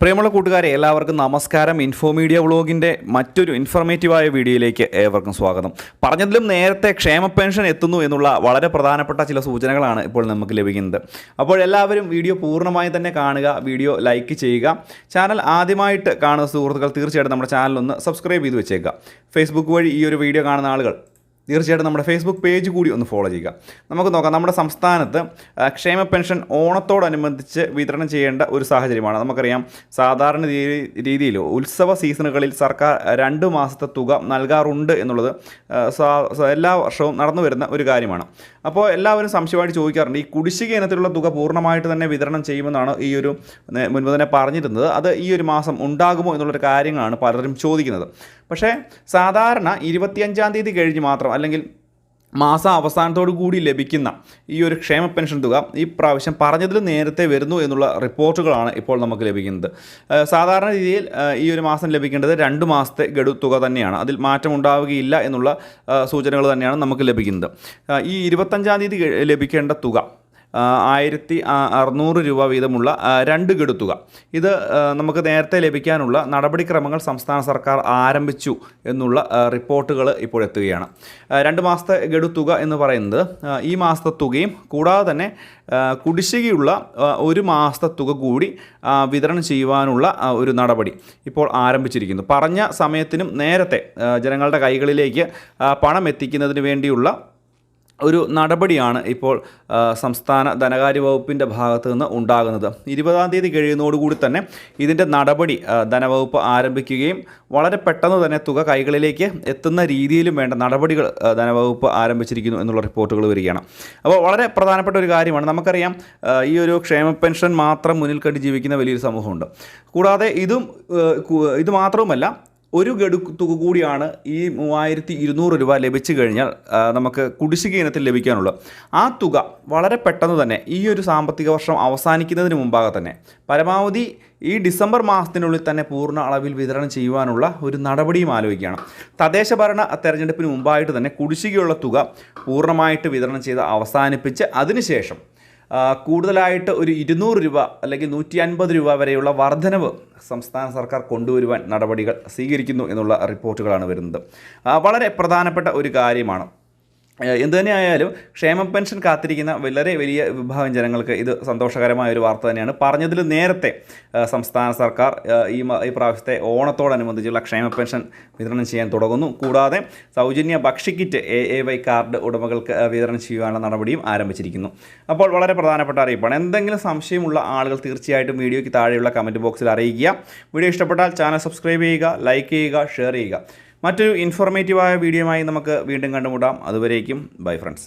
പ്രിയമുള്ള കൂട്ടുകാരെ എല്ലാവർക്കും നമസ്കാരം. ഇൻഫോ മീഡിയ വ്ളോഗിന്റെ മറ്റൊരു ഇൻഫർമേറ്റീവായ വീഡിയോയിലേക്ക് ഏവർക്കും സ്വാഗതം. പറഞ്ഞതിലും നേരത്തെ ക്ഷേമ പെൻഷൻ എത്തുന്നു എന്നുള്ള വളരെ പ്രധാനപ്പെട്ട ചില സൂചനകളാണ് ഇപ്പോൾ നമുക്ക് ലഭിക്കുന്നത്. അപ്പോൾ എല്ലാവരും വീഡിയോ പൂർണമായി തന്നെ കാണുക വീഡിയോ ലൈക്ക് ചെയ്യുക. ചാനൽ ആദ്യമായിട്ട് കാണുന്ന സുഹൃത്തുക്കൾ തീർച്ചയായിട്ടും നമ്മുടെ ചാനലൊന്ന് സബ്സ്ക്രൈബ് ചെയ്ത് വെച്ചേക്കുക. ഫേസ്ബുക്ക് വഴി ഈ ഒരു വീഡിയോ കാണുന്ന ആളുകൾ തീർച്ചയായിട്ടും നമ്മുടെ ഫേസ്ബുക്ക് പേജ് കൂടി ഒന്ന് ഫോളോ ചെയ്യുക. നമുക്ക് നോക്കാം നമ്മുടെ സംസ്ഥാനത്ത് ക്ഷേമ പെൻഷൻ ഓണത്തോടനുബന്ധിച്ച് വിതരണം ചെയ്യേണ്ട ഒരു സാഹചര്യമാണ്. നമുക്കറിയാം സാധാരണ രീതിയിൽ ഉത്സവ സീസണുകളിൽ സർക്കാർ രണ്ട് മാസത്തെ തുക നൽകാറുണ്ട് എന്നുള്ളത് എല്ലാ വർഷവും നടന്നു വരുന്ന ഒരു കാര്യമാണ്. അപ്പോൾ എല്ലാവരും സംശയമായിട്ട് ചോദിക്കാറുണ്ട് ഈ കുടിശ്ശിക ഇനത്തിലുള്ള തുക പൂർണമായിട്ട് തന്നെ വിതരണം ചെയ്യുമെന്നാണ് ഈ ഒരു മുൻപ് തന്നെ പറഞ്ഞിരുന്നത്. അത് ഈ ഒരു മാസം ഉണ്ടാകുമോ എന്നുള്ളൊരു കാര്യങ്ങളാണ് പലരും ചോദിക്കുന്നത്. പക്ഷേ സാധാരണ ഇരുപത്തിയഞ്ചാം തീയതി കഴിഞ്ഞ് മാത്രം അല്ലെങ്കിൽ മാസം അവസാനത്തോടു കൂടി ലഭിക്കുന്ന ഈ ഒരു ക്ഷേമ പെൻഷൻ തുക ഈ പ്രാവശ്യം പറഞ്ഞതിൽ നേരത്തെ വരുന്നു എന്നുള്ള റിപ്പോർട്ടുകളാണ് ഇപ്പോൾ നമുക്ക് ലഭിക്കുന്നത്. സാധാരണ രീതിയിൽ ഈ ഒരു മാസം ലഭിക്കേണ്ടത് രണ്ട് മാസത്തെ ഗഡു തുക തന്നെയാണ്. അതിൽ മാറ്റം ഉണ്ടാവുകയില്ല എന്നുള്ള സൂചനകൾ തന്നെയാണ് നമുക്ക് ലഭിക്കുന്നത്. ഈ ഇരുപത്തഞ്ചാം തീയതി ലഭിക്കേണ്ട തുക ആയിരത്തി അറുന്നൂറ് രൂപ വീതമുള്ള രണ്ട് ഗഡു ഇത് നമുക്ക് നേരത്തെ ലഭിക്കാനുള്ള നടപടിക്രമങ്ങൾ സംസ്ഥാന സർക്കാർ ആരംഭിച്ചു എന്നുള്ള റിപ്പോർട്ടുകൾ ഇപ്പോൾ എത്തുകയാണ്. രണ്ട് മാസത്തെ ഗഡു എന്ന് പറയുന്നത് ഈ മാസത്തെ തുകയും കൂടാതെ തന്നെ കുടിശ്ശികയുള്ള ഒരു മാസത്തെ തുക കൂടി വിതരണം ചെയ്യുവാനുള്ള ഒരു നടപടി ഇപ്പോൾ ആരംഭിച്ചിരിക്കുന്നു. പറഞ്ഞ സമയത്തിനും നേരത്തെ ജനങ്ങളുടെ കൈകളിലേക്ക് പണം എത്തിക്കുന്നതിന് വേണ്ടിയുള്ള ഒരു നടപടിയാണ് ഇപ്പോൾ സംസ്ഥാന ധനകാര്യ വകുപ്പിന്റെ ഭാഗത്തു നിന്ന് ഉണ്ടാകുന്നത്. ഇരുപതാം തീയതി കഴിയുന്നതോടുകൂടി തന്നെ ഇതിന്റെ നടപടി ധനവകുപ്പ് ആരംഭിക്കുകയും വളരെ പെട്ടെന്ന് തന്നെ തുക കൈകളിലേക്ക് എത്തുന്ന രീതിയിലും വേണ്ട നടപടികൾ ധനവകുപ്പ് ആരംഭിച്ചിരിക്കുന്നു എന്നുള്ള റിപ്പോർട്ടുകൾ വരികയാണ്. അപ്പോൾ വളരെ പ്രധാനപ്പെട്ട ഒരു കാര്യമാണ്. നമുക്കറിയാം ഈ ഒരു ക്ഷേമ പെൻഷൻ മാത്രം മുന്നിൽ കണ്ട് ജീവിക്കുന്ന വലിയൊരു സമൂഹമുണ്ട്. കൂടാതെ ഇതും ഇത് മാത്രവുമല്ല ഒരു ഗഡു തുക കൂടിയാണ് ഈ മൂവായിരത്തി ഇരുന്നൂറ് രൂപ ലഭിച്ചു കഴിഞ്ഞാൽ നമുക്ക് കുടിശ്ശിക ഇനത്തിൽ ലഭിക്കാനുള്ളത്. ആ തുക വളരെ പെട്ടെന്ന് തന്നെ ഈ ഒരു സാമ്പത്തിക വർഷം അവസാനിക്കുന്നതിന് മുമ്പാകെ തന്നെ പരമാവധി ഈ ഡിസംബർ മാസത്തിനുള്ളിൽ തന്നെ പൂർണ അളവിൽ വിതരണം ചെയ്യുവാനുള്ള ഒരു നടപടിയും ആലോചിക്കുകയാണ്. തദ്ദേശ ഭരണ തെരഞ്ഞെടുപ്പിന് മുമ്പായിട്ട് തന്നെ കുടിശ്ശികയുള്ള തുക പൂർണമായിട്ട് വിതരണം ചെയ്ത് അവസാനിപ്പിച്ച് അതിനുശേഷം കൂടുതലായിട്ട് ഒരു ഇരുന്നൂറ് രൂപ അല്ലെങ്കിൽ നൂറ്റി അൻപത് രൂപ വരെയുള്ള വർധനവ് സംസ്ഥാന സർക്കാർ കൊണ്ടുവരുവാൻ നടപടികൾ സ്വീകരിക്കുന്നു എന്നുള്ള റിപ്പോർട്ടുകളാണ് വരുന്നത്. വളരെ പ്രധാനപ്പെട്ട ഒരു കാര്യമാണ്. എന്ത് തന്നെയായാലും ക്ഷേമ പെൻഷൻ കാത്തിരിക്കുന്ന വളരെ വലിയ വിഭാഗം ജനങ്ങൾക്ക് ഇത് സന്തോഷകരമായ ഒരു വാർത്ത തന്നെയാണ്. പറഞ്ഞതിൽ നേരത്തെ സംസ്ഥാന സർക്കാർ ഈ ഈ പ്രാവശ്യത്തെ ഓണത്തോടനുബന്ധിച്ചുള്ള ക്ഷേമ പെൻഷൻ വിതരണം ചെയ്യാൻ തുടങ്ങുന്നു. കൂടാതെ സൗജന്യ ഭക്ഷ്യക്കിറ്റ് എ എ വൈ കാർഡ് ഉടമകൾക്ക് വിതരണം ചെയ്യുവാനുള്ള നടപടിയും ആരംഭിച്ചിരിക്കുന്നു. അപ്പോൾ വളരെ പ്രധാനപ്പെട്ട അറിയിപ്പാണ്. എന്തെങ്കിലും സംശയമുള്ള ആളുകൾ തീർച്ചയായിട്ടും വീഡിയോയ്ക്ക് താഴെയുള്ള കമന്റ് ബോക്സിൽ അറിയിക്കുക. വീഡിയോ ഇഷ്ടപ്പെട്ടാൽ ചാനൽ സബ്സ്ക്രൈബ് ചെയ്യുക ലൈക്ക് ചെയ്യുക ഷെയർ ചെയ്യുക. മറ്റൊരു ഇൻഫോർമേറ്റീവായ വീഡിയോയുമായി നമുക്ക് വീണ്ടും കണ്ടുമുട്ടാം. അതുവരേക്കും ബൈ ഫ്രണ്ട്സ്.